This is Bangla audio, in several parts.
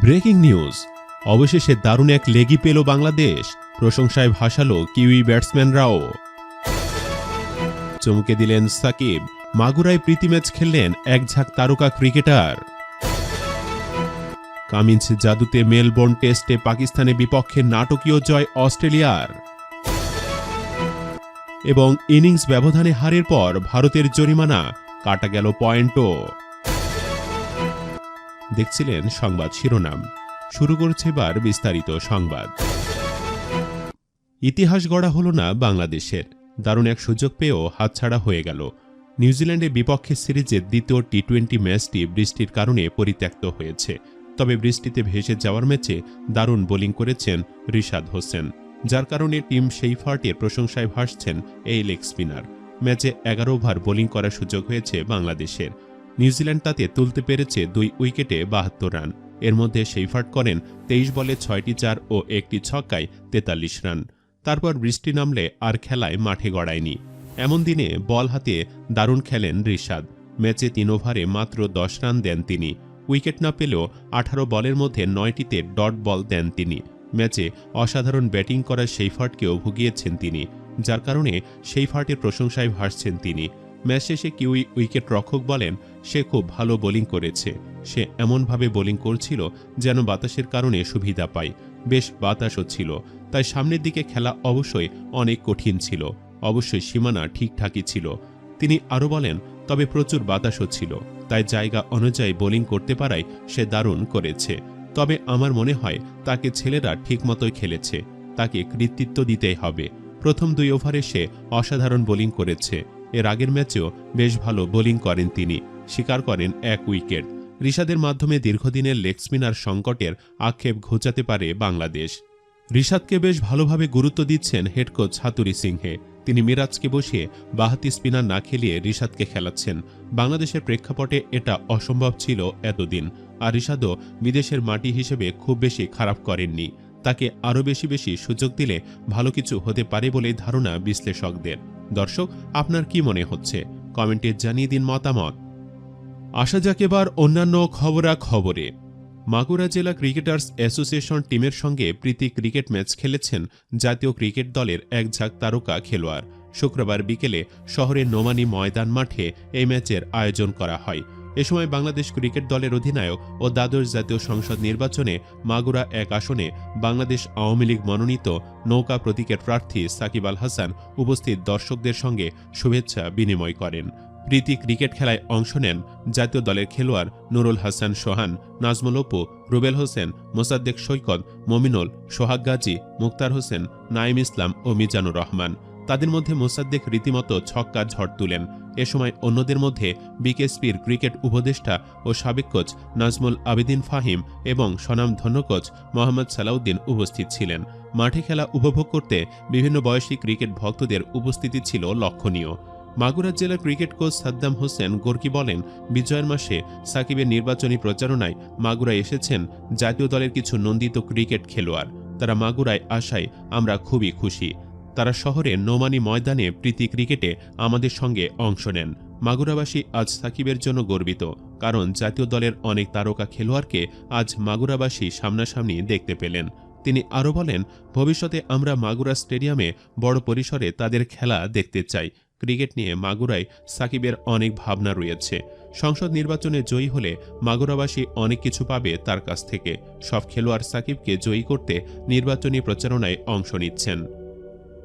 Breaking news. অবশেষে দারুণ এক লেগি পেল বাংলাদেশ। প্রশংসায় ভাসালো কিউই ব্যাটসম্যানরাও। চমকে দিলেন সাকিব। মাগুরায় প্রীতি ম্যাচ খেললেন এক ঝাঁক তারকা ক্রিকেটার। কামিন্স জাদুতে মেলবোর্ন টেস্টে পাকিস্তানের বিপক্ষে নাটকীয় জয় অস্ট্রেলিয়ার। এবং ইনিংস ব্যবধানে হারের পর ভারতের জরিমানা। কাটা গেল পয়েন্টও। দেখছিলেন সংবাদ শিরোনাম। শুরু করছে এবার বিস্তারিত সংবাদ। ইতিহাস গড়া হল না বাংলাদেশের। দারুণ এক সুযোগ পেয়েও হাতছাড়া হয়ে গেল। নিউজিল্যান্ডের বিপক্ষে সিরিজের দ্বিতীয় টি টোয়েন্টি ম্যাচটি বৃষ্টির কারণে পরিত্যক্ত হয়েছে। তবে বৃষ্টিতে ভেসে যাওয়ার ম্যাচে দারুণ বোলিং করেছেন রিশাদ হোসেন, যার কারণে টিম সেই ফার্টের প্রশংসায় ভাসছেন এই লেগ স্পিনার। ম্যাচে এগারো ওভার বোলিং করার সুযোগ হয়েছে বাংলাদেশের। নিউজিল্যান্ড তাতে তুলতে পেরেছে দুই উইকেটে বাহাত্তর রান। এর মধ্যে সেইফার্ট করেন তেইশ বলে ছয়টি চার ও একটি ছক্কায় তেতাল্লিশ রান। তারপর বৃষ্টি নামলে আর খেলায় মাঠে গড়ায়নি। এমন দিনে বল হাতে দারুণ খেলেন রিশাদ। ম্যাচে তিন ওভারে মাত্র দশ রান দেন তিনি। উইকেট না পেলেও আঠারো বলের মধ্যে নয়টিতে ডট বল দেন তিনি। ম্যাচে অসাধারণ ব্যাটিং করা সেইফার্টকেও ভুগিয়েছেন তিনি, যার কারণে সেইফার্টের প্রশংসায় ভাসছেন তিনি। ম্যাচ শেষে কিউই উইকেট রক্ষক বলেন? সে খুব ভালো বোলিং করেছে। সে এমনভাবে বোলিং করছিল যেন বাতাসের কারণে সুবিধা পায়। বেশ বাতাসও ছিল, তাই সামনের দিকে খেলা অবশ্যই অনেক কঠিন ছিল। অবশ্যই সীমানা ঠিকঠাকই ছিল। তিনি আরও বলেন, তবে প্রচুর বাতাসও ছিল, তাই জায়গা অনুযায়ী বোলিং করতে পারায় সে দারুণ করেছে। তবে আমার মনে হয় তাকে ছেলেরা ঠিকমতোই খেলেছে, তাকে কৃতিত্ব দিতেই হবে। প্রথম দুই ওভারে সে অসাধারণ বোলিং করেছে। এর আগের ম্যাচেও বেশ ভালো বোলিং করেন তিনি। স্বীকার করেন এক উইকেট। রিশাদের মাধ্যমে দীর্ঘদিনের লেগ স্পিনার সংকটের আক্ষেপ ঘোচাতে পারে বাংলাদেশ। রিশাদকে বেশ ভালোভাবে গুরুত্ব দিচ্ছেন হেড কোচ হাতুরি সিংহে। তিনি মিরাজকে বসিয়ে বাহাতি স্পিনার না খেলিয়ে রিশাদকে খেলাচ্ছেন। বাংলাদেশের প্রেক্ষাপটে এটা অসম্ভব ছিল এতদিন। আর রিশাদও বিদেশের মাটি হিসেবে খুব বেশি খারাপ করেননি। তাকে আরও বেশি বেশি সুযোগ দিলে ভালো কিছু হতে পারে বলে ধারণা বিশ্লেষকদের। দর্শক, আপনার কি মনে হচ্ছে? কমেন্টে জানিয়ে দিন মতামত। আসা যাক এবার অন্যান্য খবরা খবরে মাগুরা জেলা ক্রিকেটার্স অ্যাসোসিয়েশন টিমের সঙ্গে প্রীতি ক্রিকেট ম্যাচ খেলেছেন জাতীয় ক্রিকেট দলের এক ঝাঁক তারকা খেলোয়াড়। শুক্রবার বিকেলে শহরের নোমানি ময়দান মাঠে এই ম্যাচের আয়োজন করা হয়। এ সময় বাংলাদেশ ক্রিকেট দলের অধিনায়ক ও দ্বাদশ জাতীয় সংসদ নির্বাচনে মাগুরা এক আসনে বাংলাদেশ আওয়ামী লীগ মনোনীত নৌকা প্রতীকের প্রার্থী সাকিব আল হাসান উপস্থিত দর্শকদের সঙ্গে শুভেচ্ছা বিনিময় করেন। প্রীতি ক্রিকেট খেলায় অংশ নেন জাতীয় দলের খেলোয়াড় নুরুল হাসান সোহান, নাজমুল অপু, রুবেল হোসেন, মোসাদ্দেক সৈকত, মমিনুল, সোহাগ গাজী, মুক্তার হোসেন নাইম ইসলাম ও মিজানুর রহমান। তাদের মধ্যে মোসাদ্দেক রীতিমতো ছক্কা ঝড় তুলেন। এ সময় অন্যদের মধ্যে বিকেএসপির ক্রিকেট উপদেষ্টা ও সাবেক কোচ নাজমুল আবেদিন ফাহিম এবং স্বনামধন্য কোচ মোহাম্মদ সালাউদ্দিন উপস্থিত ছিলেন। মাঠে খেলা উপভোগ করতে বিভিন্ন বয়সী ক্রিকেট ভক্তদের উপস্থিতি ছিল লক্ষণীয়। মাগুরা জেলার ক্রিকেট কোচ সাদ্দাম হোসেন গোর্কি বলেন, বিজয়ের মাসে সাকিবের নির্বাচনী প্রচারণায় মাগুরায় এসেছেন জাতীয় দলের কিছু নন্দিত ক্রিকেট খেলোয়াড়। তারা মাগুরায় আসায় আমরা খুবই খুশি। তারা শহরের নোমানি ময়দানে প্রীতি ক্রিকেটে আমাদের সঙ্গে অংশ নেন। মাগুরাবাসী আজ সাকিবের জন্য গর্বিত, কারণ জাতীয় দলের অনেক তারকা খেলোয়াড়কে আজ মাগুরাবাসী সামনাসামনি দেখতে পেলেন। তিনি আরও বলেন, ভবিষ্যতে আমরা মাগুরা স্টেডিয়ামে বড় পরিসরে তাদের খেলা দেখতে চাই। ক্রিকেট নিয়ে মাগুরায় সাকিবের অনেক ভাবনা রয়েছে। সংসদ নির্বাচনে জয়ী হলে মাগুরাবাসী অনেক কিছু পাবে তার কাছ থেকে। সব খেলোয়াড় সাকিবকে জয়ী করতে নির্বাচনী প্রচারণায় অংশ নিচ্ছেন।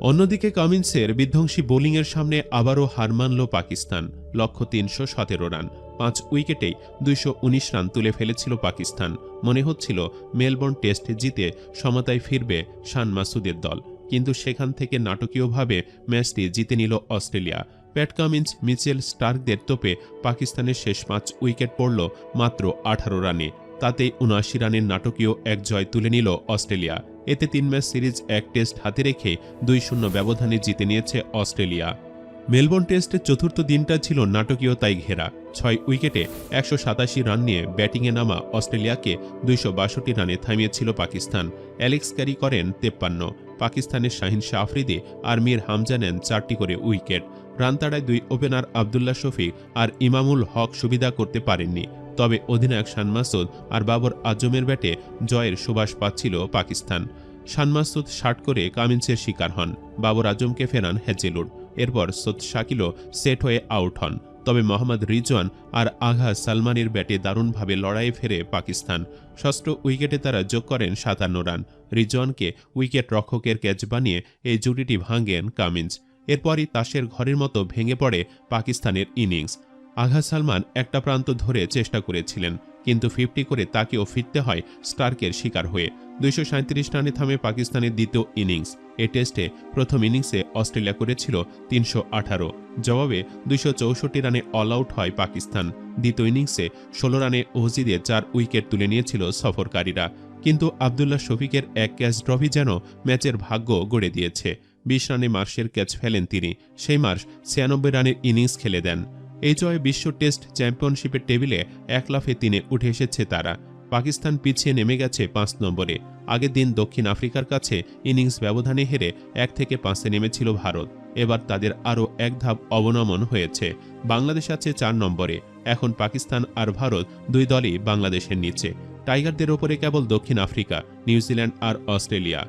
অন্যদিকে কামিন্সের বিধ্বংসী বোলিংয়ের সামনে আবারও হার মানল পাকিস্তান, লক্ষ্য তিনশো সতেরো রান। পাঁচ উইকেটেই দুইশো উনিশ রান তুলে ফেলেছিল পাকিস্তান। মনে হচ্ছিল মেলবোর্ন টেস্ট জিতে সমতায় ফিরবে শান মাসুদের দল। কিন্তু সেখান থেকে নাটকীয়ভাবে ম্যাচটি জিতে নিল অস্ট্রেলিয়া। প্যাট কামিন্স, মিচেল স্টার্কদের তোপে পাকিস্তানের শেষ পাঁচ উইকেট পড়ল মাত্র আঠারো রানে। তাতেই উনআশি রানের নাটকীয় এক জয় তুলে নিল অস্ট্রেলিয়া। এতে তিন ম্যাচ সিরিজ এক টেস্ট হাতে রেখে দুই শূন্য ব্যবধানে জিতে নিয়েছে অস্ট্রেলিয়া। মেলবোর্ন টেস্টের চতুর্থ দিনটা ছিল নাটকীয়তায় ঘেরা। ছয় উইকেটে একশো সাতাশি রান নিয়ে ব্যাটিংয়ে নামা অস্ট্রেলিয়াকে দুইশো বাষট্টি রানে থামিয়েছিল পাকিস্তান। অ্যালেক্স ক্যারি করেন তেপ্পান্ন। পাকিস্তানের শাহিন শাহ আফ্রিদি আর মীর হামজা নেন চারটি করে উইকেট। রান তাড়ায় দুই ওপেনার আবদুল্লা শফিক আর ইমামুল হক সুবিধা করতে পারেননি। তবে অধিনায়ক শানমাসুদ আর বাবর আজমের ব্যাটে জয়ের সুবাস পাচ্ছিল পাকিস্তান। শান মাসুদ শাট করে কামিন্সের শিকার হন। বাবর আজমকে ফেরান হ্যাচেলুড এরপর সোদ শাকিলও সেট হয়ে আউট হন। তবে মোহাম্মদ রিজওয়ান আর আঘা সালমানের ব্যাটে দারুণভাবে লড়াইয়ে ফেরে পাকিস্তান। ষষ্ঠ উইকেটে তারা যোগ করেন সাতান্ন রান। রিজওয়ানকে উইকেট রক্ষকের ক্যাচ বানিয়ে এই জুটিটি ভাঙেন কামিন্স। এরপরই তাসের ঘরের মতো ভেঙে পড়ে পাকিস্তানের ইনিংস। আঘা সালমান একটা প্রান্ত ধরে চেষ্টা করেছিলেন, কিন্তু ফিফটি করে তাকেও ফিরতে হয় স্টার্কের শিকার হয়ে। দুইশো সাঁইত্রিশ রানে থামে পাকিস্তানের দ্বিতীয় ইনিংস। এ টেস্টে প্রথম ইনিংসে অস্ট্রেলিয়া করেছিল তিনশো আঠারো। জবাবে দুইশো চৌষট্টি রানে অল আউট হয় পাকিস্তান। দ্বিতীয় ইনিংসে ষোলো রানে ওহজিদে চার উইকেট তুলে নিয়েছিল সফরকারীরা। কিন্তু আবদুল্লাহ শফিকের এক ক্যাচ ড্রফি যেন ম্যাচের ভাগ্য গড়ে দিয়েছে। বিশ রানে মার্শের ক্যাচ ফেলেন তিনি। সেই মার্শ ছিয়ানব্বই রানের ইনিংস খেলে দেন। এই জয়ে বিশ্ব টেস্ট চ্যাম্পিয়নশিপের টেবিলে এক লাফে তিনে উঠে এসেছে তারা। পাকিস্তান পিছিয়ে নেমে গেছে পাঁচ নম্বরে। আগের দিন দক্ষিণ আফ্রিকার কাছে ইনিংস ব্যবধানে হেরে এক থেকে পাঁচে নেমেছিল ভারত। এবার তাদের আরও এক ধাপ অবনমন হয়েছে। বাংলাদেশ আছে চার নম্বরে। এখন পাকিস্তান আর ভারত দুই দলই বাংলাদেশের নিচে। টাইগারদের ওপরে কেবল দক্ষিণ আফ্রিকা, নিউজিল্যান্ড আর অস্ট্রেলিয়া।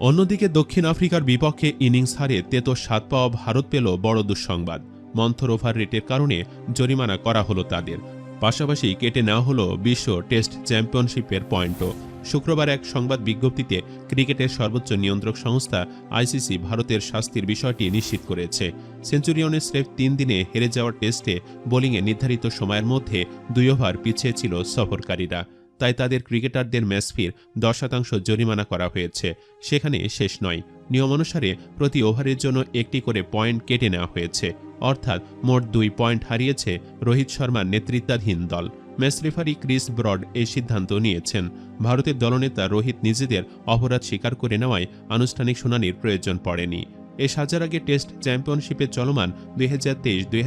অন্যদিকে দক্ষিণ আফ্রিকার বিপক্ষে ইনিংস হারে তেতো স্বাদ পাওয়া ভারত পেল বড় দুঃসংবাদ। মন্থর ওভার রেটের কারণে জরিমানা করা হলো তাদের। পাশাপাশি কেটে নেওয়া হলো বিশ্ব টেস্ট চ্যাম্পিয়নশিপের পয়েন্টও। শুক্রবার এক সংবাদ বিজ্ঞপ্তিতে ক্রিকেটের সর্বোচ্চ নিয়ন্ত্রক সংস্থা আইসিসি ভারতের শাস্তির বিষয়টি নিশ্চিত করেছে। সেঞ্চুরিয়নের স্রেফ তিন দিনে হেরে যাওয়ার টেস্টে বোলিংয়ে নির্ধারিত সময়ের মধ্যে দুই ওভার পিছিয়ে ছিল সফরকারীরা। তাই তাদের ক্রিকেটারদের ম্যাচ ফির দশ শতাংশ জরিমানা করা হয়েছে। সেখানে শেষ নয়। নিয়ম অনুসারে প্রতি ওভারের জন্য একটি করে পয়েন্ট কেটে নেওয়া হয়েছে। অর্থাৎ মোট দুই পয়েন্ট হারিয়েছে রোহিত শর্মার নেতৃত্বাধীন দল। ম্যাচ রেফারি ক্রিস ব্রড এই সিদ্ধান্ত নিয়েছেন। ভারতের দলনেতা রোহিত নিজেদের অপরাধ স্বীকার করে নেওয়ায় আনুষ্ঠানিক শুনানির প্রয়োজন পড়েনি। এ সাজার আগে টেস্ট চ্যাম্পিয়নশিপে চলমান দুই হাজার তেইশ দুই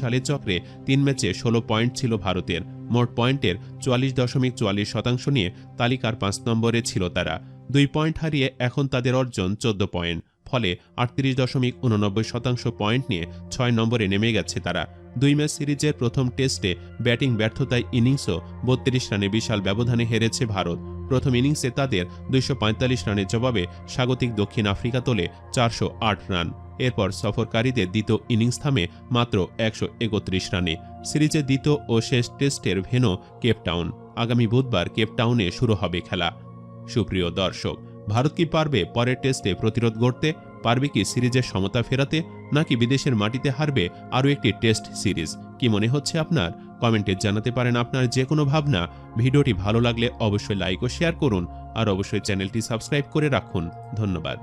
সালের চক্রে তিন ম্যাচে ষোলো পয়েন্ট ছিল ভারতের। মোট পয়েন্টের চুয়াল্লিশ দশমিক চুয়াল্লিশ শতাংশ নিয়ে তালিকার পাঁচ নম্বরে ছিল তারা। দুই পয়েন্ট হারিয়ে এখন তাদের অর্জন চোদ্দ পয়েন্ট। ফলে আটত্রিশ দশমিক উননব্বই শতাংশ পয়েন্ট নিয়ে ছয় নম্বরে নেমে গেছে তারা। দুই ম্যাচ সিরিজের প্রথম টেস্টে ব্যাটিং ব্যর্থতায় ইনিংসও বত্রিশ রানে বিশাল ব্যবধানে হেরেছে ভারত। প্রথম ইনিংসে তাদের দুইশো পঁয়তাল্লিশ রানের জবাবে স্বাগতিক দক্ষিণ আফ্রিকা তোলে চারশো আট রান। এরপর সফরকারীদের দ্বিতীয় ইনিংস থামে মাত্র একশো একত্রিশ রানে। সিরিজের দ্বিতীয় ও শেষ টেস্টের ভেনো কেপটাউন। আগামী বুধবার কেপটাউনে শুরু হবে খেলা। সুপ্রিয় দর্শক, ভারত কি পারবে পরের টেস্টে প্রতিরোধ গড়তে? পারবে কি সিরিজের সমতা ফেরাতে? নাকি বিদেশের মাটিতে হারবে আরও একটি টেস্ট সিরিজ? কি মনে হচ্ছে আপনার? কমেন্টে জানাতে পারেন আপনার যে কোনো ভাবনা। ভিডিওটি ভালো লাগলে অবশ্যই লাইক ও শেয়ার করুন। আর অবশ্যই চ্যানেলটি সাবস্ক্রাইব করে রাখুন। ধন্যবাদ।